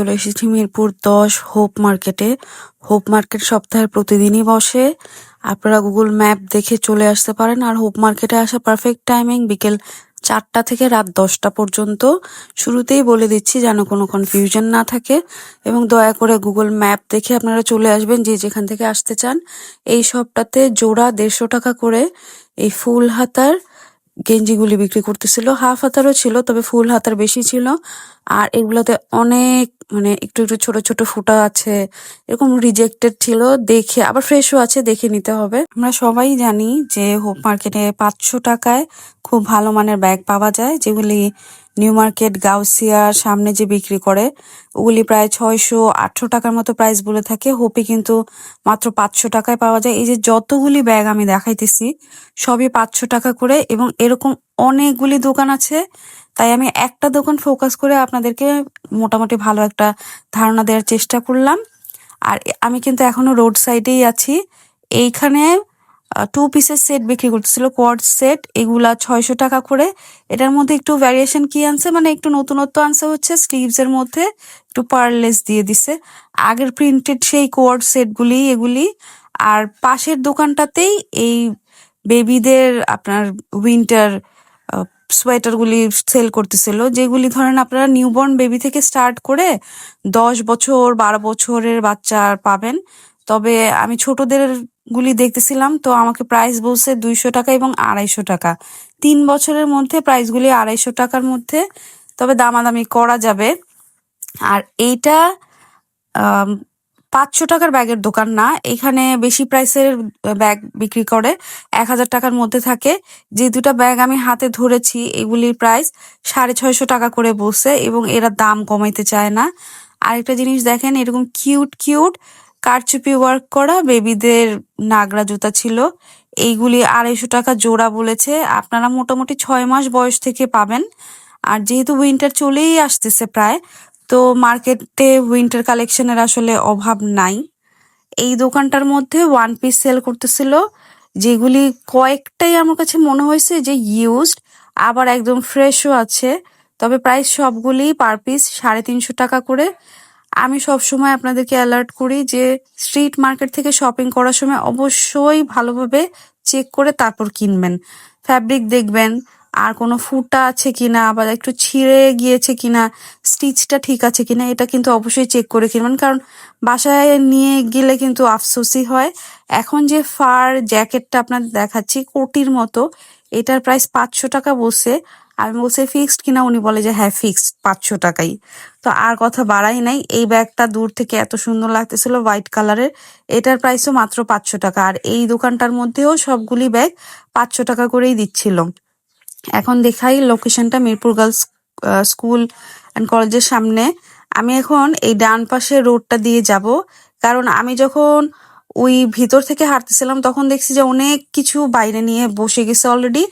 চলে এসেছি মিরপুর দশ হোপ মার্কেটে। হোপ মার্কেট সপ্তাহের প্রতিদিনই বসে। আপনারা গুগল ম্যাপ দেখে চলে আসতে পারেন। আর হোপ মার্কেটে আসা পারফেক্ট টাইমিং বিকেল চারটা থেকে রাত দশটা পর্যন্ত। শুরুতেই বলে দিচ্ছি যেন কোনো কনফিউশন না থাকে। এবং দয়া করে গুগল ম্যাপ দেখে আপনারা চলে আসবেন যে যেখান থেকে আসতে চান। এই শপটাতে জোড়া দেড়শো টাকা করে এই ফুল হাতার গেঞ্জিগুলি বিক্রি করতেছিল। হাফ হাতারও ছিল, তবে ফুল হাতার বেশি ছিল। আর এগুলোতে অনেক মানে একটু একটু ছোট ছোট ফুটা আছে, এরকম রিজেক্টেড ছিল। দেখে, আবার ফ্রেশও আছে, দেখে নিতে হবে। আমরা সবাই জানি যে হোপ মার্কেটে পাঁচশো টাকায় খুব ভালো মানের ব্যাগ পাওয়া যায়, যেগুলি নিউ মার্কেট গাউসিয়ার সামনে যে বিক্রি করে, ওগুলি প্রায় ছয়শো আটশো টাকার মতো প্রাইস বলে থাকে। হোপে কিন্তু মাত্র পাঁচশো টাকায় পাওয়া যায়। এই যে যতগুলি ব্যাগ আমি দেখাইতেছি, সবই পাঁচশো টাকা করে এবং এরকম অনেকগুলি দোকান আছে। তাই আমি একটা দোকান ফোকাস করে আপনাদেরকে মোটামুটি ভালো একটা ধারণা দেওয়ার চেষ্টা করলাম। আর আমি কিন্তু এখনও রোড সাইডেই আছি। এইখানে টু পিসের সেট বিক্রি করতেছিল কোয়াড সেট এগুলা ছয়শো টাকা করে। এটার মধ্যে একটু ভ্যারিয়েশন কি আনছে? মানে একটু নতুনত্ব আনছে হচ্ছে স্লিভস এর মধ্যে, একটু পার্লেস দিয়ে দিছে। আগের প্রিন্টেড সেই কোয়াড সেটগুলি এগুলি, আর পাশের দোকানটাতেই এই বেবিদের আপনার উইন্টার সোয়েটার গুলি সেল করতেছিল। যেগুলি ধরেন আপনারা নিউবর্ন বেবি থেকে স্টার্ট করে দশ বছর, বারো বছরের বাচ্চা পাবেন। তবে আমি ছোটদের গুলি দেখতেছিলাম, তো আমাকে প্রাইস বলছে দুইশো টাকা এবং আড়াইশো টাকা। তিন বছরের মধ্যে প্রাইসগুলি আড়াইশো টাকার মধ্যে, তবে দামাদামি করা যাবে। আর এইটা পাঁচশো টাকার ব্যাগের দোকান না, এখানে বেশি প্রাইসের ব্যাগ বিক্রি করে, এক হাজার টাকার মধ্যে থাকে। যে দুটা ব্যাগ আমি হাতে ধরেছি, এগুলির প্রাইস সাড়ে ছয়শো টাকা করে বসে এবং এরা দাম কমাইতে চায় না। আরেকটা জিনিস দেখেন, এরকম কিউট কিউট কারচুপি ওয়ার্ক করা বেবিদের নাগরা জুতা ছিল। এইগুলি আড়াইশো টাকা জোড়া বলেছে। আপনারা মোটামুটি ছয় মাস বয়স থেকে পাবেন। আর যেহেতু উইন্টার চলেই আসতেছে প্রায়, তো মার্কেটে উইন্টার কালেকশনের আসলে অভাব নাই। এই দোকানটার মধ্যে ওয়ান পিস সেল করতেছিল, যেগুলি কয়েকটাই আমার কাছে মনে হয়েছে যে ইউজড আবার একদম ফ্রেশও আছে। তবে প্রাইস সবগুলি পার পিস সাড়ে তিনশো টাকা করে। আমি সবসময় আপনাদেরকে অ্যালার্ট করি যে স্ট্রিট মার্কেট থেকে শপিং করার সময় অবশ্যই ভালোভাবে চেক করে তারপর কিনবেন। ফ্যাব্রিক দেখবেন, আর কোনো ফুটা আছে কিনা বা একটু ছিঁড়ে গিয়েছে কিনা স্টিচটা ঠিক আছে কিনা, এটা কিন্তু অবশ্যই চেক করে কিনবেন। কারণ বাসায় নিয়ে গেলে কিন্তু আফসোসই হয়। এখন যে ফার জ্যাকেটটা আপনার দেখাচ্ছি, কোটির মতো, এটার প্রাইস পাঁচশো টাকা বসে আমি বলছি ফিক্সড কিনা উনি বলে যে হ্যাঁ ফিক্সড পাঁচশো টাকাই। তো আর কথা বাড়াই নাই। এই ব্যাগটা দূর থেকে এত সুন্দর লাগতেছিল, হোয়াইট কালারের। এটার প্রাইসও মাত্র পাঁচশো টাকা। আর এই দোকানটার মধ্যেও সবগুলি ব্যাগ পাঁচশো টাকা করেই দিচ্ছিল। এখন দেখাই লোকেশনটা মিরপুর গার্লস স্কুল অ্যান্ড কলেজের সামনে। আমি এখন এই ডান পাশে রোডটা দিয়ে যাব। কারণ আমি যখন ওই ভিতর থেকে হাঁটতেছিলাম, তখন দেখছি যে অনেক কিছু বাইরে নিয়ে বসে গেছে অলরেডি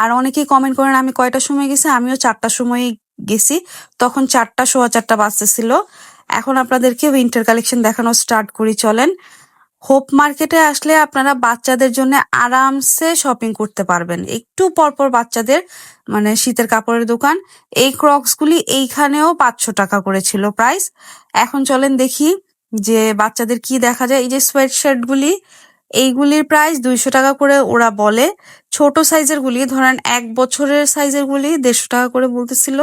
আর অনেকেই কমেন্ট করেন, আমি কয়টার সময় গেছি? আমিও চারটার সময় গেছি। তখন চারটা, সোয়া চারটা বাজতেছিল। এখন আপনাদেরকে উইন্টার কালেকশন দেখানো স্টার্ট করি, চলেন। হোপ মার্কেটে আসলে আপনারা বাচ্চাদের জন্য আরামসে শপিং করতে পারবেন। একটু পরপর বাচ্চাদের মানে শীতের কাপড়ের দোকান, এই ক্রক্স গুলি এইখানেও পাঁচশো টাকা করে ছিল প্রাইস এখন চলেন দেখি। যে বাচ্চাদের কি দেখা যায়, এই যে সোয়েট শার্ট গুলি এইগুলির প্রাইস দুইশো টাকা করে ওরা বলে। ছোট সাইজের গুলি, ধরেন এক বছরের সাইজের গুলি দেড়শো টাকা করে বলতেছিল।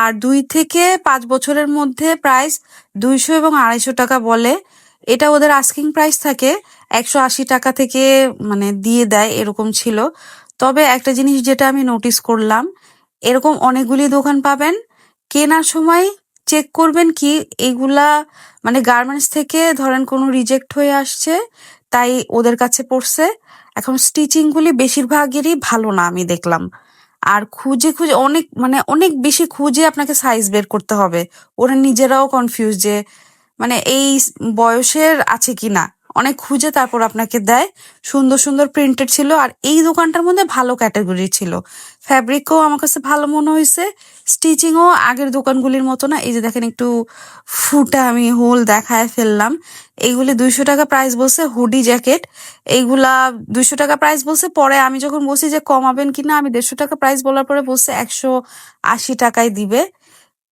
আর দুই থেকে পাঁচ বছরের মধ্যে প্রাইস দুইশো এবং আড়াইশো টাকা বলে। এটা ওদের আস্কিং প্রাইস থাকে, একশো আশি টাকা থেকে মানে দিয়ে দেয়, এরকম ছিল। তবে একটা জিনিস যেটা আমি নোটিস করলাম, এরকম অনেকগুলি দোকান পাবেন। কেনার সময় চেক করবেন কি এগুলা মানে গার্মেন্টস থেকে ধরেন কোনো রিজেক্ট হয়ে আসছে, তাই ওদের কাছে পড়ছে। এখন স্টিচিংগুলি বেশিরভাগেরই ভালো না আমি দেখলাম। আর খুঁজে খুঁজে অনেক মানে অনেক বেশি খুঁজে আপনাকে সাইজ বের করতে হবে। ওরা নিজেরাও কনফিউজ যে মানে এই বয়সের আছে কিনা। অনেক খুঁজে তারপর আপনাকে দেয়। সুন্দর সুন্দর প্রিন্টেড ছিল আর এই দোকানটার মধ্যে ভালো ক্যাটাগরি ছিল। ফ্যাব্রিকও আমার কাছে ভালো মনে হয়েছে। স্টিচিংও আগের দোকানগুলির মতো না। এই যে দেখেন একটু ফুটা আমি হোল দেখায় ফেললাম। এইগুলি দুইশো টাকা প্রাইস বলছে হুডি জ্যাকেট এইগুলা দুইশো টাকা প্রাইস বলছে। পরে আমি যখন বলছি যে কমাবেন কিনা, আমি দেড়শো টাকা প্রাইস বলার পরে বলছে একশো আশি টাকায় দিবে।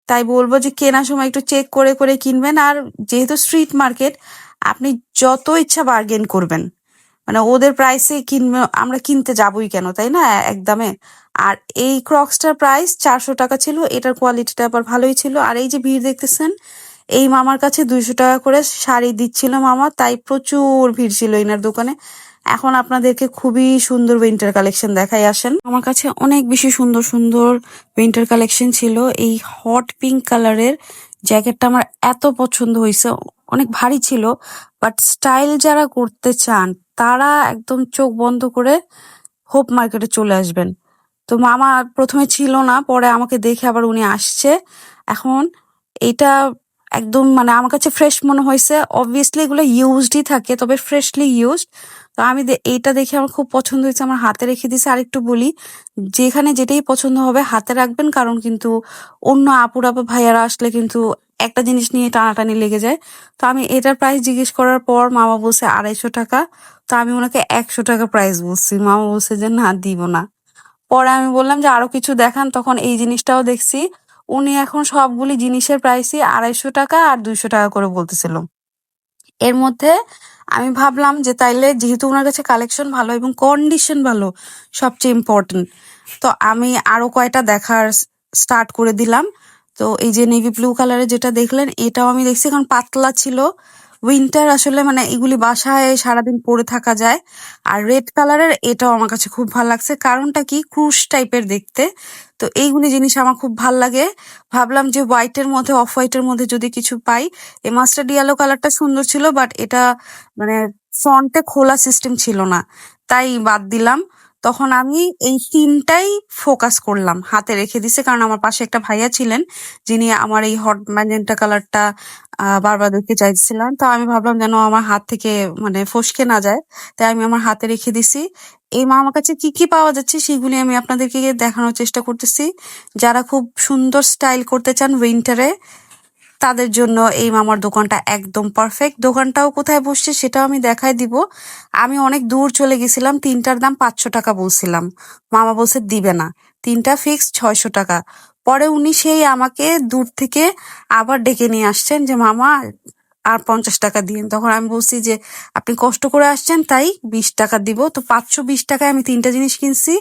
তাই বলব যে কেনার সময় একটু চেক করে করে কিনবেন। আর যেহেতু স্ট্রিট মার্কেট আপনি যত ইচ্ছা বার্গেন করবেন। মানে ওদের প্রাইসে কিনবে, আমরা কিনতে যাবই কেন, তাই না? একদমে আর এই ক্রক্সটার প্রাইস চারশো টাকা ছিল, এটার কোয়ালিটিটা আবার ভালোই ছিল। আর এই যে ভিড় দেখতেছেন, এই মামার কাছে দুইশো টাকা করে শাড়ি দিচ্ছিল মামা, তাই প্রচুর ভিড় ছিল এনার দোকানে। এখন আপনাদেরকে খুবই সুন্দর উইন্টার কালেকশন দেখাই আসেন। আমার কাছে অনেক বেশি সুন্দর সুন্দর উইন্টার কালেকশন ছিল। এই হট পিঙ্ক কালারের জ্যাকেটটা আমার এত পছন্দ হয়েছে। অনেক ভারী ছিল বাট স্টাইল যারা করতে চান, তারা একদম চোখ বন্ধ করে হোপ মার্কেটে চলে আসবেন। তো মামা প্রথমে ছিল না, পরে আমাকে দেখে আবার উনি আসছে। এখন এটা একদম মানে আমার কাছে ফ্রেশ মনে হয়েছে। অবভিয়াসলি এগুলো ইউজডই থাকে, তবে ফ্রেশলি ইউজড তো আমি এইটা দেখে আমার খুব পছন্দ হয়েছে, আমার হাতে রেখে দিয়েছে। আর একটু বলি, যেখানে যেটাই পছন্দ হবে হাতে রাখবেন, কারণ কিন্তু অন্য আপুরা বা ভাইয়ারা আসলে কিন্তু একটা জিনিস নিয়ে টানাটানি লেগে যায়। তো আমি এটার প্রাইস জিজ্ঞেস করার পর মামা বলছে আড়াইশো টাকা। তো আমি ওনাকে একশো টাকা প্রাইস বলছি। মামা বলছে যে না, দিব না। পরে আমি বললাম যে আরও কিছু দেখান, তখন এই জিনিসটাও দেখছি। উনি এখন সবগুলি জিনিসের প্রাইসই আড়াইশো টাকা আর দুইশো টাকা করে বলতেছিল। এর মধ্যে আমি ভাবলাম যে তাইলে যেহেতু ওনার কাছে কালেকশন ভালো এবং কন্ডিশন ভালো, সবচেয়ে ইম্পর্টেন্ট তো আমি আরও কয়টা দেখার স্টার্ট করে দিলাম। তো এই যে নেভি ব্লু কালারের যেটা দেখলেন, এটাও আমি দেখছি। কারণ পাতলা ছিল। উইন্টার আসলে মানে এগুলি বাসায় সারাদিন পরে থাকা যায়। আর রেড কালারের এটাও আমার কাছে খুব ভালো লাগছে। কারণটা কি? ক্রুশ টাইপের দেখতে। তো এইগুলি জিনিস আমার খুব ভালো লাগে। ভাবলাম যে হোয়াইটের মধ্যে অফ হোয়াইটের মধ্যে যদি কিছু পাই। এই মাস্টার ইয়েলো কালারটা সুন্দর ছিল বাট এটা মানে ফ্রন্টে খোলা সিস্টেম ছিল না। তাই বাদ দিলাম। তখন আমি এই তিনটাই ফোকাস করলাম, হাতে রেখে দিছে। কারণ আমার পাশে একটা ভাইয়া ছিলেন, যিনি আমার এই হট ম্যাজেন্টা কালারটা বারবার দেখতে চাইছিলাম তো আমি ভাবলাম যেন আমার হাত থেকে মানে ফসকে না যায়। তাই আমি আমার হাতে রেখে দিছি। এই মামার কাছে কি কি পাওয়া যাচ্ছে সেগুলি আমি আপনাদেরকে দেখানোর চেষ্টা করতেছি। যারা খুব সুন্দর স্টাইল করতে চান উইন্টারে তাদের জন্য এই মামার দোকানটা একদম পারফেক্ট দোকানটাও কোথায় বসছে সেটাও আমি দেখাই দিব। আমি অনেক দূর চলে গেছিলাম, তিনটার দাম পাঁচশো টাকা বলছিলাম। মামা বলছে, দিবে না। তিনটা ফিক্স ছয়শো টাকা। পরে উনি সেই আমাকে দূর থেকে আবার ডেকে নিয়ে আসছেন যে, মামা আর পঞ্চাশ টাকা দিন তখন আমি বলছি যে, আপনি কষ্ট করে আসছেন, তাই বিশ টাকা দিব। তো পাঁচশো বিশ টাকায় আমি তিনটা জিনিস কিনছি।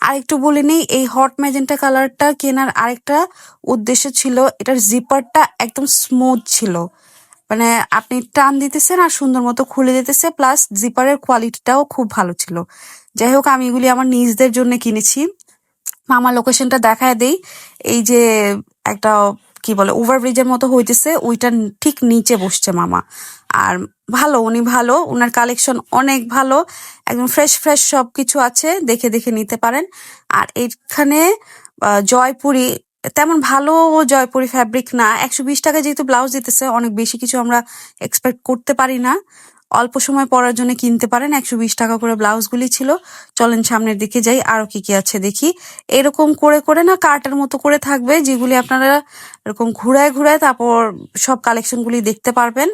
আর একটু বলে নেই, এই হট ম্যাজেন্টা কালারটা কেনার আরেকটা উদ্দেশ্য ছিল, এটার জিপারটা একদম স্মুথ ছিল। মানে আপনি টান দিতেছেন আর সুন্দর মতো খুলে দিতেছে প্লাস জিপারের কোয়ালিটিটাও খুব ভালো ছিল। যাই হোক, আমি এগুলি আমার নিজদের জন্য কিনেছি। মামা লোকেশনটা দেখায় দেই। এই যে একটা কি বলে ওভারব্রিজের মতো হইতেছে ওইটার ঠিক নিচে বসছে মামা। আর ভালো, উনি ভালো, উনার কালেকশন অনেক ভালো, একদম ফ্রেশ ফ্রেশ সব কিছু আছে, দেখে দেখে নিতে পারেন। আর এখানে জয়পুরি, তেমন ভালো জয়পুরি ফ্যাব্রিক না, একশো বিশ টাকা যেহেতু ব্লাউজ দিতেছে, অনেক বেশি কিছু আমরা এক্সপেক্ট করতে পারি না। অল্প সময় পরার জন্য কিনতে পারেন। একশো বিশ টাকা করে ব্লাউজগুলি ছিল। চলেন সামনের দিকে যাই, আরও কি কি আছে দেখি। এরকম করে করে না কার্টের মতো করে থাকবে, যেগুলি আপনারা এরকম ঘুরায় ঘুরায় তারপর সব কালেকশন গুলি দেখতে পারবেন।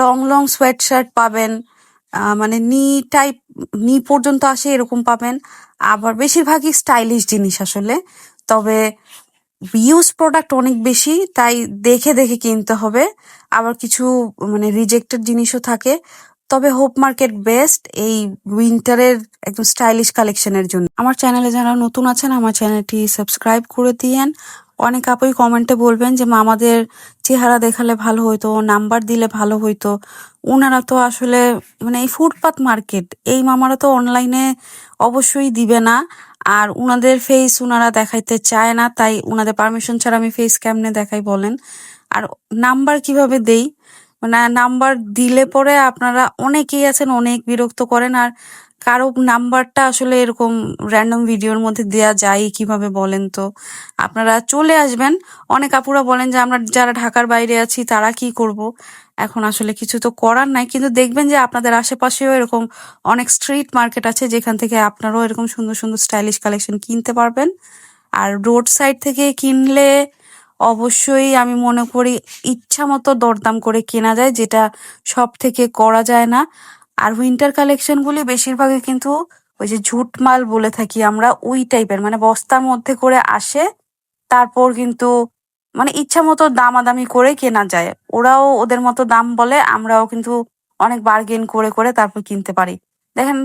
লং লং সোয়েট শার্ট পাবেন মানে নি টাইপ, নি পর্যন্ত আসে এরকম পাবেন। আবার বেশিরভাগই স্টাইলিশ জিনিস আসলে। তবে ইউজ প্রোডাক্ট অনেক বেশি, তাই দেখে দেখে কিনতে হবে। আবার কিছু মানে রিজেক্টেড জিনিসও থাকে। তবে হোপ মার্কেট বেস্ট এই উইন্টারের একদম স্টাইলিশ কালেকশনের জন্য। আমার চ্যানেলে যারা নতুন আছেন, আমার চ্যানেলটি সাবস্ক্রাইব করে দিয়েন। অনেক আপুই কমেন্টে বলবেন যে মামাদের চেহারা দেখালে ভালো হইতো নাম্বার দিলে ভালো হইতো। ওনারা তো আসলে মানে এই ফুটপাত মার্কেট এই মামারা তো অনলাইনে অবশ্যই দিবে না। আর উনাদের ফেস উনারা দেখাইতে চায় না, তাই উনাদের পারমিশন ছাড়া আমি ফেস কেমনে দেখাই বলেন? আর নাম্বার কীভাবে দেই? মানে নাম্বার দিলে পরে আপনারা অনেকেই আছেন, অনেক বিরক্ত করেন। আর কারও নাম্বারটা আসলে এরকম র্যান্ডম ভিডিওর মধ্যে দেয়া যায় কীভাবে বলেন তো? আপনারা চলে আসবেন। অনেক আপুরা বলেন যে, আমরা যারা ঢাকার বাইরে আছি, তারা কি করব? এখন আসলে কিছু তো করার নাই। কিন্তু দেখবেন যে, আপনাদের আশেপাশেও এরকম অনেক স্ট্রিট মার্কেট আছে, যেখান থেকে আপনারাও এরকম সুন্দর সুন্দর স্টাইলিশ কালেকশন কিনতে পারবেন। আর রোড সাইড থেকে কিনলে অবশ্যই আমি মনে করি ইচ্ছা মতো দরদাম করে কেনা যায়, যেটা সব থেকে করা যায় না। আর উইন্টার কালেকশন গুলি বেশিরভাগই কিন্তু ওই যে ঝুট মাল বলে থাকি আমরা, ওই টাইপের মানে বস্তার মধ্যে করে আসে, তারপর কিন্তু মানে ইচ্ছা মতো দামাদামি করে কেনা যায়। ওরাও ওদের মতো দাম বলে, আমরাও কিন্তু অনেক বার্গেন করে করে তারপর কিনতে পারি। দেখেন,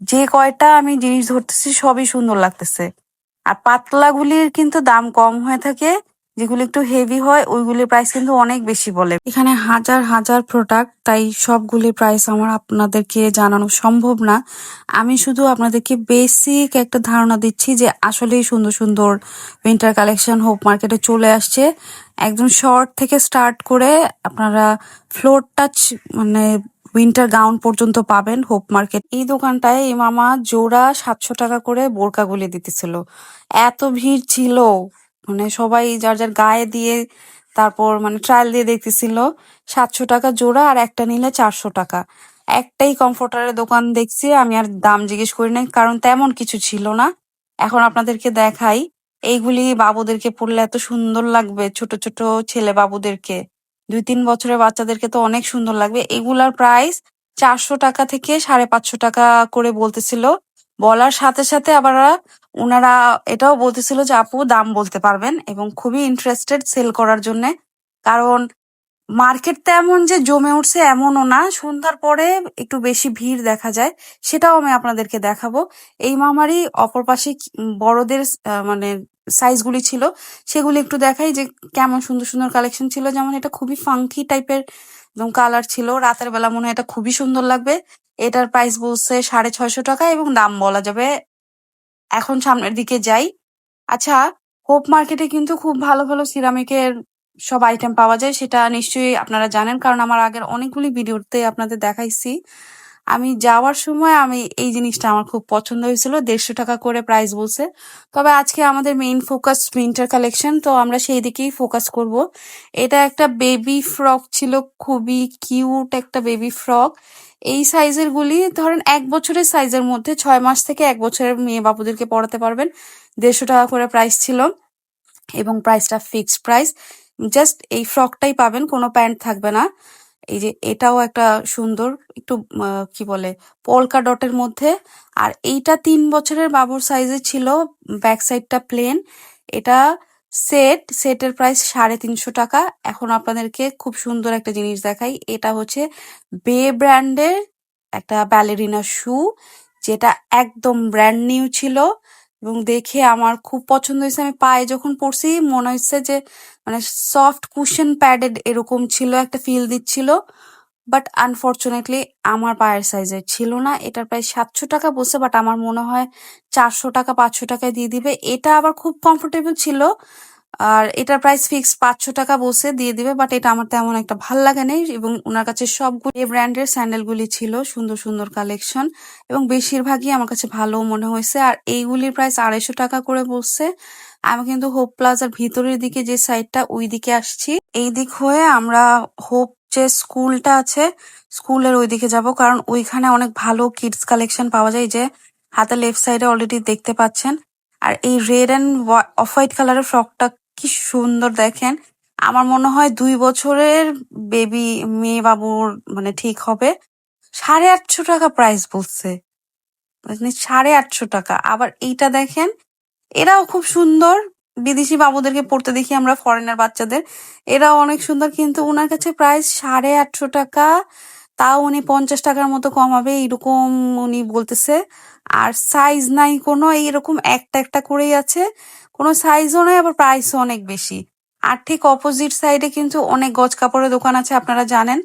যে কয়টা আমি জিনিস ধরতেছি সবই সুন্দর লাগতেছে। আর পাতলাগুলির কিন্তু দাম কম হয়ে থাকে যেগুলো একটু হেভি হয়, ওইগুলির প্রাইস কিন্তু অনেক বেশি বলে। এখানে হাজার হাজার প্রোডাক্ট তাই সবগুলির প্রাইস আমার আপনাদেরকে জানানো সম্ভব না। আমি শুধু আপনাদেরকে বেসিক একটা ধারণা দিচ্ছি যে আসলেই সুন্দর সুন্দর উইন্টার কালেকশন হোপ মার্কেটে চলে আসছে। একদম শর্ট থেকে স্টার্ট করে আপনারা ফ্লোর টাচ মানে উইন্টার গাউন পর্যন্ত পাবেন হোপ মার্কেট এই দোকানটায় এই মামা জোড়া সাতশো টাকা করে বোরকাগুলি দিতেছিল। এত ভিড় ছিল। মানে সবাই যার যার গায়ে দিয়ে তারপর মানে ট্রায়াল দিয়ে দেখতেছিল, সাতশো টাকা জোড়া আর একটা নিলে চারশো টাকা। একটাই কমফোর্টারের দোকান দেখছি, আমি আর দাম জিজ্ঞেস করি নাই, কারণ তেমন কিছু ছিল না। এখন আপনাদেরকে দেখাই, এইগুলি বাবুদেরকে পরলে এত সুন্দর লাগবে, ছোট ছোট ছেলে বাবুদেরকে। দুই তিন বছরের বাচ্চাদেরকে তো অনেক সুন্দর লাগবে। এগুলার প্রাইস চারশো টাকা থেকে সাড়ে পাঁচশো টাকা করে বলতেছিল। বলার সাথে সাথে আবার ওনারা এটাও বলতেছিল যে, আপু, দাম বলতে পারবেন এবং খুবই ইন্টারেস্টেড সেল করার জন্য। কারণ মার্কেট এমন যে, জমে উঠছে এমনও না। সন্ধ্যার পরে একটু বেশি ভিড় দেখা যায়। সেটাও আমি আপনাদেরকে দেখাবো। এই মামারই অপর পাশে বড়দের মানে সাইজগুলি ছিল, সেগুলি একটু দেখাই যে, কেমন সুন্দর সুন্দর কালেকশন ছিল। যেমন এটা খুবই ফাঙ্কি টাইপের একদম কালার ছিল। রাতের বেলা মনে হয় এটা খুবই সুন্দর লাগবে। এটার প্রাইস বলছে সাড়ে ছয়শো টাকা এবং দাম বলা যাবে এখন সামনের দিকে যাই। আচ্ছা হোপ মার্কেটে কিন্তু খুব ভালো ভালো সিরামিকের সব আইটেম পাওয়া যায়, সেটা নিশ্চয়ই আপনারা জানেন কারণ আমার আগের অনেকগুলি ভিডিওতে আপনাদের দেখাইছি। আমি যাওয়ার সময় আমি এই জিনিসটা আমার খুব পছন্দ হয়েছিল, দেড়শো টাকা করে প্রাইস বলছে। তবে আজকে আমাদের মেইন ফোকাস উইন্টার কালেকশন তো আমরা সেই দিকেই ফোকাস করব। এটা একটা বেবি ফ্রক ছিল, খুবই কিউট একটা বেবি ফ্রক এই সাইজের গুলি ধরেন এক বছরের সাইজের মধ্যে ছয় মাস থেকে এক বছরের মেয়ে বাবুদেরকে পড়াতে পারবেন। দেড়শো টাকা করে প্রাইস ছিল এবং প্রাইসটা ফিক্সড প্রাইস জাস্ট এই ফ্রকটাই পাবেন, কোনো প্যান্ট থাকবে না। এই যে এটাও একটা সুন্দর একটু কি বলে পলকা ডটের মধ্যে। আর এইটা তিন বছরের বাবুর সাইজে ছিল ব্যাক সাইডটা প্লেন এটা সেট সেটের প্রাইস সাড়ে তিনশো টাকা। এখন আপনাদেরকে খুব সুন্দর একটা জিনিস দেখাই। এটা হচ্ছে বে ব্র্যান্ডের একটা ব্যালেরিনা শু যেটা একদম ব্র্যান্ড নিউ ছিল এবং দেখে আমার খুব পছন্দ হয়েছে। আমি পায়ে যখন পরছি মনে হচ্ছে যে মানে সফট কুশন প্যাডেড এরকম ছিল একটা ফিল দিচ্ছিল। বাট আনফরচুনেটলি আমার পায়ের সাইজের ছিল না। এটার প্রায় সাতশো টাকা বলছে বাট আমার মনে হয় চারশো টাকা, পাঁচশো টাকায় দিয়ে দিবে। এটা আবার খুব কমফোর্টেবল ছিল, আর এটার প্রাইস ফিক্স পাঁচশো টাকা বসে দিয়ে দিবে বাট এটা আমার তেমন একটা ভালো লাগে নেই। এবং ওনার কাছে সবগুলি ব্র্যান্ডের স্যান্ডেলগুলি ছিল, সুন্দর সুন্দর কালেকশন এবং বেশিরভাগই আমার কাছে ভালো মনে হয়েছে। আর এইগুলির প্রাইস আড়াইশো টাকা করে বসছে আমি কিন্তু হোপ প্লাজার ভিতরের দিকে যে সাইডটা ওই দিকে আসছি। এই দিক হয়ে আমরা হোপ যে স্কুলটা আছে, স্কুলের ওই দিকে যাব। কারণ ওইখানে অনেক ভালো কিডস কালেকশন পাওয়া যায় যে হাতের লেফট সাইডে অলরেডি দেখতে পাচ্ছেন। আর এই রেড অ্যান্ড অফ হোয়াইট কালারের ফ্রকটা কি সুন্দর দেখেন। আমার মনে হয় দুই বছরের বেবি মেয়ে বাবুর মানে ঠিক হবে। সাড়ে আটশো টাকা প্রাইস বলছে। মানে সাড়ে আটশো টাকা। আবার এইটা দেখেন, এরাও খুব সুন্দর। বিদেশি বাবুদেরকে পড়তে দেখি আমরা ফরেনার বাচ্চাদের। এরাও অনেক সুন্দর, কিন্তু ওনার কাছে প্রায় সাড়ে আটশো টাকা, তাও উনি পঞ্চাশ টাকার মতো কমাবে এরকম উনি বলতেছে। আর সাইজ নাই কোনো, এইরকম একটা একটা করেই আছে। কোনো সাইজও নাই, আবার প্রাইসও অনেক বেশি। আর ঠিক অপোজিট সাইডে কিন্তু অনেক গজ কাপড়ের দোকান আছে, আপনারা জানেন।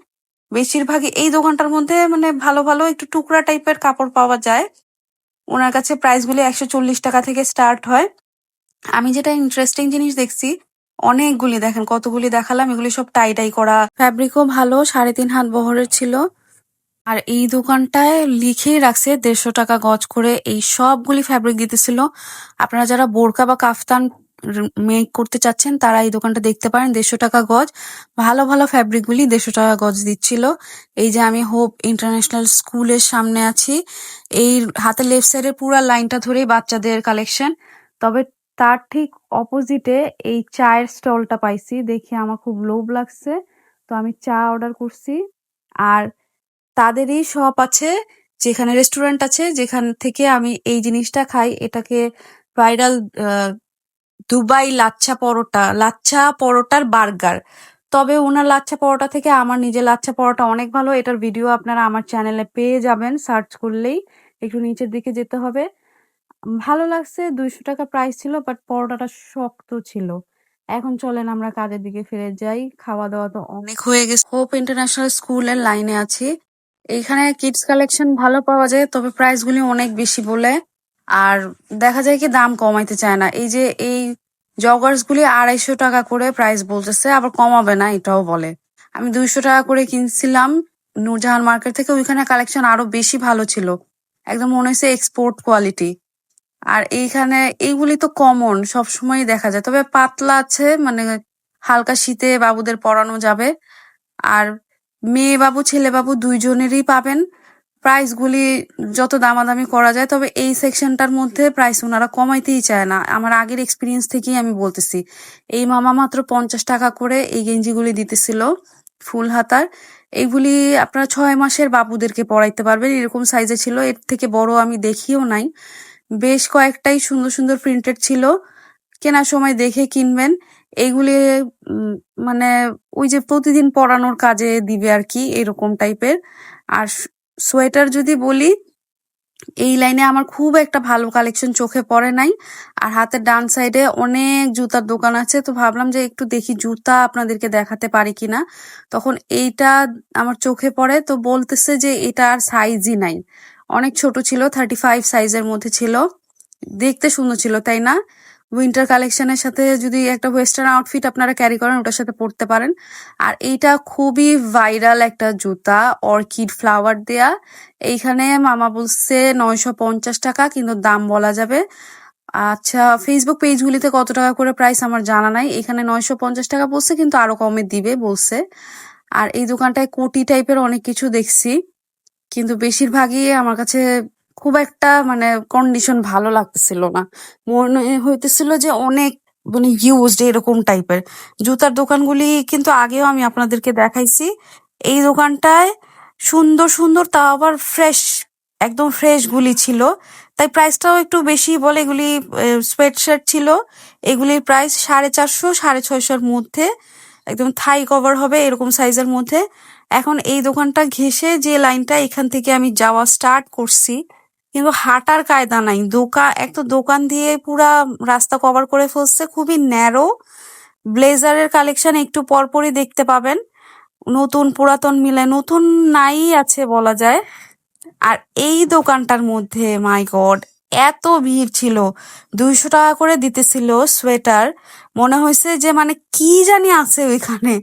বেশিরভাগই এই দোকানটার মধ্যে মানে ভালো ভালো একটু টুকরা টাইপের কাপড় পাওয়া যায়। ওনার কাছে প্রাইসগুলি একশো চল্লিশ টাকা থেকে স্টার্ট হয়। আমি যেটা ইন্টারেস্টিং জিনিস দেখছি, অনেকগুলি দেখেন, কতগুলি দেখালাম, এগুলি সব টাই টাই করা। ফ্যাব্রিকও ভালো, সাড়ে তিন হাত বহরের ছিল। আর এই দোকানটায় লিখেই রাখছে দেড়শো টাকা গজ করে, এই সবগুলি ফ্যাব্রিক দিতেছিল। আপনারা যারা বোরকা বা কাফতান মেক করতে চাচ্ছেন, তারা এই দোকানটা দেখতে পারেন, দেড়শো টাকা গজ। ভালো ভালো ফ্যাব্রিকগুলি দেড়শো টাকা গজ দিচ্ছিল। এই যে আমি হোপ ইন্টারন্যাশনাল স্কুলের সামনে আছি। এই হাতের লেফট সাইডের পুরো লাইনটা ধরেই বাচ্চাদের কালেকশন তবে তার ঠিক অপোজিটে এই চায়ের স্টলটা পাইছি। দেখে আমার খুব লোভ লাগছে। তো আমি চা অর্ডার করছি। আর তাদেরই শপ আছে, যেখানে রেস্টুরেন্ট আছে, যেখান থেকে আমি এই জিনিসটা খাই। এটাকে ভাইরাল দুবাই লাচ্ছা পরোটা, লাচ্ছা পরোটার বার্গার। তবে ওনার লাচ্ছা পরোটা থেকে আমার নিজের লাচ্ছা পরোটা অনেক ভালো। এটার ভিডিও আপনারা আমার চ্যানেলে পেয়ে যাবেন সার্চ করলেই। একটু নিচের দিকে যেতে হবে। ভালো লাগছে, দুইশো টাকা প্রাইস ছিল বাট পরোটাটা শক্ত ছিল। এখন চলেন আমরা কাজের দিকে ফিরে যাই। খাওয়া দাওয়া তো অনেক হয়ে গেছে। হোপ ইন্টারন্যাশনাল স্কুলের লাইনে আছি। এইখানে কিডস কালেকশন ভালো পাওয়া যায়, তবে প্রাইস গুলি অনেক বেশি বলে। আর দেখা যায় কি দাম কমাইতে চায় না। এই যে এই জগার্স গুলি আড়াইশো টাকা করে প্রাইস বলতেছে, আবার কমাবে না, এটাও বলে। আমি দুইশো টাকা করে কিনছিলাম নূরজাহান মার্কেট থেকে, ওইখানে কালেকশন আরও বেশি ভালো ছিল। একদম মনে হয়েছে এক্সপোর্ট কোয়ালিটি আর এইখানে এইগুলি তো কমন সব সময় দেখা যায়। তবে পাতলা আছে মানে হালকা শীতে বাবুদের পরানো যাবে। আর মেয়ে বাবু, ছেলে বাবু দুইজনেরই পাবেন। প্রাইস গুলি যত দামাদামি করা যায়, তবে এই সেকশনটার মধ্যে প্রাইস ওনারা কমাইতেই চায় না। আমার আগের এক্সপিরিয়েন্স থেকেই আমি বলতেছি। এই মামা মাত্র পঞ্চাশ টাকা করে এই গেঞ্জিগুলি দিতেছিল ফুল হাতার। এইগুলি আপনারা ছয় মাসের বাবুদেরকে পড়াইতে পারবেন। এরকম সাইজে ছিল, এর থেকে বড় আমি দেখিও নাই। বেশ কয়েকটাই সুন্দর সুন্দর প্রিন্টেড ছিল। কেনার সময় দেখে কিনবেন। এইগুলি মানে ওই যে প্রতিদিন পরানোর কাজে দিবে আর কি, এরকম টাইপের। আর সোয়েটার যদি বলি, এই লাইনে আমার খুব একটা ভালো কালেকশন চোখে পড়ে নাই। আর হাতের ডান সাইডে অনেক জুতার দোকান আছে। তো ভাবলাম যে একটু দেখি জুতা আপনাদেরকে দেখাতে পারি কিনা। তখন এইটা আমার চোখে পড়ে। তো বলতেছে যে এটা আর সাইজই নাই। অনেক ছোট ছিল থার্টি ফাইভ সাইজের মধ্যে ছিল। দেখতে সুন্দর ছিল, তাই না? উইন্টার কালেকশনের সাথে যদি একটা ওয়েস্টার্ন আউটফিট আপনারা ক্যারি করেন, ওটার সাথে পরতে পারেন। আর এইটা খুবই ভাইরাল একটা জুতা অর্কিড ফ্লাওয়ার দেয়া। এইখানে মামা বলছে নয়শো পঞ্চাশ টাকা, কিন্তু দাম বলা যাবে। আচ্ছা ফেসবুক পেজগুলিতে কত টাকা করে প্রাইস আমার জানা নাই। এখানে নয়শো পঞ্চাশ টাকা বলছে, কিন্তু আরও কমে দিবে বলছে। আর এই দোকানটায় কোটি টাইপের অনেক কিছু দেখছি। কিন্তু বেশিরভাগই আমার কাছে খুব একটা মানে কন্ডিশন ভালো লাগতেছিল না। মনে হইতেছিল যে অনেক মানে ইউজড এরকম টাইপের জুতার দোকানগুলি কিন্তু আগেও আমি আপনাদেরকে দেখাইছি। এই দোকানটায় সুন্দর সুন্দর তাও আবার ফ্রেশ একদম ফ্রেশ গুলি ছিল। তাই প্রাইসটাও একটু বেশি বলে এগুলি সোয়েট শার্ট ছিল। এগুলির প্রাইস সাড়ে চারশো, সাড়ে ছয়শোর মধ্যে। একদম থাই কভার হবে এরকম সাইজের মধ্যে। এখন এই দোকানটা ঘেঁষে যে লাইনটা এখান থেকে আমি যাওয়া স্টার্ট করছি, কিন্তু হাঁটার কায়দা নাই। দোকান এক তো দোকান দিয়ে পুরা রাস্তা কভার করে ফেলছে, খুবই ন্যারো ব্লেজারের কালেকশন একটু পরপরই দেখতে পাবেন। নতুন, পুরাতন মিলে, নতুন নাই আছে বলা যায়। আর এই দোকানটার মধ্যে মাই গড এত ভিড় ছিল। দুইশো টাকা করে দিতেছিল সোয়েটার। মনে হয়েছে যে মানে কি জানি আছে ওইখানে।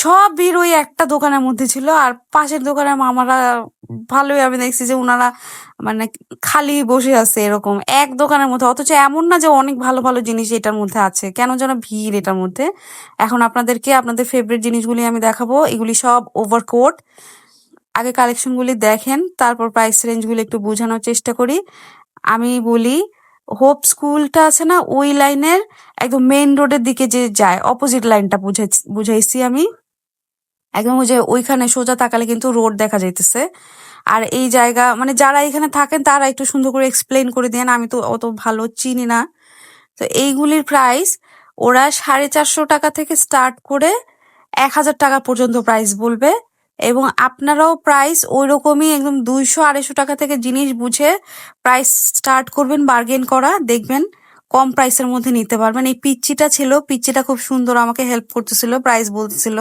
সব ভিড় ওই একটা দোকানের মধ্যে ছিল আর পাশের দোকানের মামারা ভালোই আমি দেখছি যে ওনারা মানে খালি বসে আছে এরকম এক দোকানের মধ্যে। অথচ এমন না যে, অনেক ভালো ভালো জিনিস এটার মধ্যে আছে। কেন যেন ভিড় এটার মধ্যে। এখন আপনাদেরকে আপনাদের ফেভারিট জিনিসগুলি আমি দেখাবো। এগুলি সব ওভারকোট আগে কালেকশনগুলি দেখেন, তারপর প্রাইস রেঞ্জগুলি একটু বোঝানোর চেষ্টা করি। আমি বলি হোপ স্কুলটা আছে না, ওই লাইনের একদম মেইন রোডের দিকে যে যায় অপোজিট লাইনটা বুঝাইছি বুঝাইছি আমি। একদম ওই যে ওইখানে সোজা তাকালে কিন্তু রোড দেখা যাইতেছে। আর এই জায়গা মানে যারা এখানে থাকেন, তারা একটু সুন্দর করে এক্সপ্লেন করে দেন আমি তো অত ভালো চিনি না। তো এইগুলির প্রাইস ওরা সাড়ে চারশো টাকা থেকে স্টার্ট করে এক হাজার টাকা পর্যন্ত প্রাইস বলবে। এবং আপনারাও প্রাইস ওই রকমই একদম দুইশো আড়াইশো টাকা থেকে জিনিস বুঝে প্রাইস স্টার্ট করবেন বার্গেন করা। দেখবেন কম প্রাইসের মধ্যে নিতে পারবেন। এই পিচ্চিটা ছিল, পিচ্চিটা খুব সুন্দর আমাকে হেল্প করতেছিল প্রাইস বলতেছিল।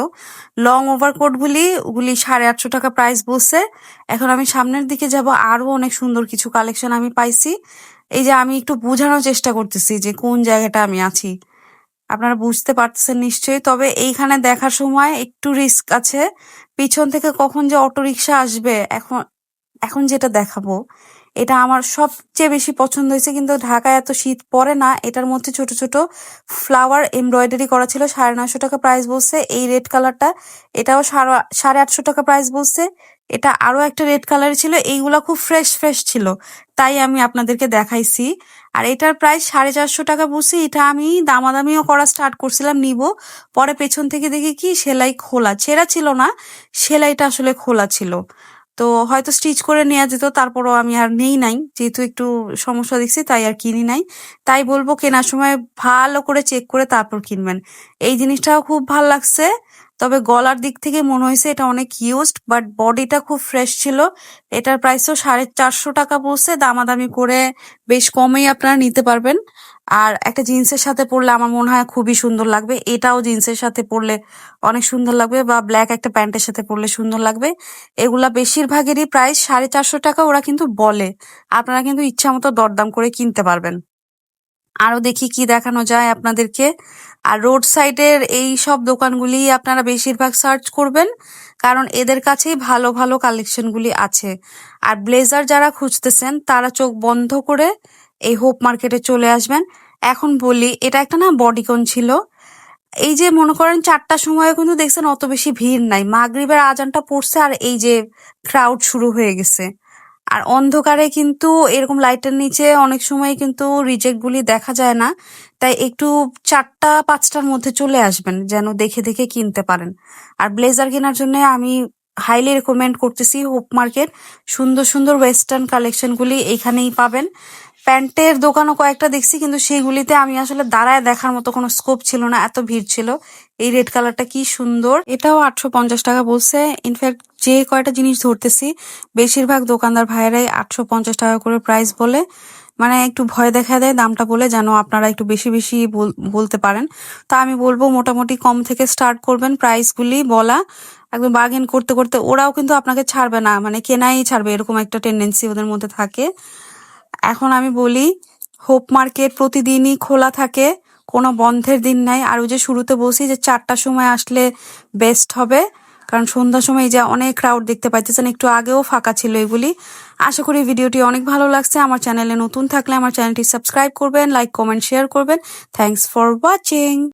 লং ওভারকোট গুলি, ওগুলি সাড়ে আটশো টাকা প্রাইস বলছে। এখন আমি সামনের দিকে যাব আরও অনেক সুন্দর কিছু কালেকশন আমি পাইছি। এই যে আমি একটু বোঝানোর চেষ্টা করতেছি যে কোন জায়গাটা আমি আছি। আপনারা বুঝতে পারতেছেন নিশ্চয়ই। তবে এইখানে দেখার সময় একটু রিস্ক আছে। পিছন থেকে কখন যে অটো রিক্সা আসবে, এখন এখন যেটা দেখাবো, এটা আমার সবচেয়ে বেশি পছন্দ হয়েছে। কিন্তু ঢাকায় এত শীত পড়ে না, এটার মধ্যে ছোট ছোট ফ্লাওয়ার এমব্রয়ডারি করা ছিল, সাড়ে নয়শো টাকা প্রাইস বলছে। এই রেড কালারটা এটাও সাড়ে- আটশো টাকা প্রাইস বলছে। এটা আরও একটা রেড কালার ছিল, এইগুলা খুব ফ্রেশ ফ্রেশ ছিল। তাই আমি আপনাদেরকে দেখাইছি। আর এটার প্রায় সাড়ে চারশো টাকা বলছি এটা আমি দামাদামিও করা স্টার্ট করছিলাম, নিব। পরে পেছন থেকে দেখি কি সেলাই খোলা, ছেঁড়া ছিল না, সেলাইটা আসলে খোলা ছিল। তো হয়তো স্টিচ করে নেওয়া যেত, তারপরও আমি আর নেই নাই, যেহেতু একটু সমস্যা দেখছি, তাই আর কিনি নাই। তাই বলব কেনার সময় ভালো করে চেক করে তারপর কিনবেন। এই জিনিসটাও খুব ভালো লাগছে। তবে গলার দিক থেকে মনে হয়েছে এটা অনেক ইউজড বাট বডিটা খুব ফ্রেশ ছিল। এটার প্রাইসও সাড়ে চারশো টাকা পড়ছে, দামাদামি করে বেশ কমেই আপনারা নিতে পারবেন। আর একটা জিন্সের সাথে পরলে আমার মনে হয় খুবই সুন্দর লাগবে। এটাও জিন্সের সাথে পরলে অনেক সুন্দর লাগবে, বা ব্ল্যাক একটা প্যান্টের সাথে পরলে সুন্দর লাগবে। এগুলা বেশিরভাগেরই প্রাইস সাড়ে চারশো টাকা ওরা কিন্তু বলে। আপনারা কিন্তু ইচ্ছা মতো দরদাম করে কিনতে পারবেন। আরও দেখি কি দেখানো যায় আপনাদেরকে। আর রোড সাইডের এই সব দোকানগুলি আপনারা বেশিরভাগ সার্চ করবেন, কারণ এদের কাছেই ভালো ভালো কালেকশনগুলি আছে। আর ব্লেজার যারা খুঁজতেছেন, তারা চোখ বন্ধ করে এই হোপ মার্কেটে চলে আসবেন। এখন বলি, এটা একটা না বডিকন ছিল। এই যে মনে করেন চারটার সময় কিন্তু দেখছেন অত বেশি ভিড় নাই। মাগরিবের আজানটা পড়ছে আর এই যে ক্রাউড শুরু হয়ে গেছে। আর অন্ধকারে কিন্তু এরকম লাইটের নিচে অনেক সময় কিন্তু রিজেক্ট গুলি দেখা যায় না। তাই একটু চারটা, পাঁচটার মধ্যে চলে আসবেন, যেন দেখে দেখে কিনতে পারেন। আর ব্লেজার কেনার জন্য আমি হাইলি রেকমেন্ড করতেছি হোপ মার্কেট সুন্দর সুন্দর ওয়েস্টার্ন কালেকশনগুলি এখানেই পাবেন। প্যান্টের দোকানও কয়েকটা দেখছি, কিন্তু সেইগুলিতে আমি আসলে দাঁড়ায় দেখার মতো কোনো স্কোপ ছিল না, এত ভিড় ছিল। এই রেড কালারটা কি সুন্দর। এটাও আটশো পঞ্চাশ টাকা বলছে। ইনফ্যাক্ট যে কয়টা জিনিস ধরতেছি, বেশিরভাগ দোকানদার ভাইয়েরাই আটশো পঞ্চাশ টাকা করে প্রাইস বলে। মানে একটু ভয় দেখা দেয় দামটা বলে, যেন আপনারা একটু বেশি বেশি বল- বলতে পারেন। তা আমি বলব, মোটামুটি কম থেকে স্টার্ট করবেন প্রাইসগুলি বলা। একদম বার্গেন করতে করতে ওরাও কিন্তু আপনাকে ছাড়বে না মানে কেনাই ছাড়বে, এরকম একটা টেন্ডেন্সি ওদের মধ্যে থাকে। এখন আমি বলি, হোপ মার্কেট প্রতিদিনই খোলা থাকে, কোনো বন্ধের দিন নাই। আর ওই যে শুরুতে বলছি যে চারটার সময় আসলে বেস্ট হবে, কারণ সন্ধ্যার সময় যে অনেক ক্রাউড দেখতে পাইতেছেন, একটু আগেও ফাঁকা ছিল এগুলি। আশা করি ভিডিওটি অনেক ভালো লাগছে। আমার চ্যানেলে নতুন থাকলে আমার চ্যানেলটি সাবস্ক্রাইব করবেন লাইক কমেন্ট শেয়ার করবেন। Thanks for watching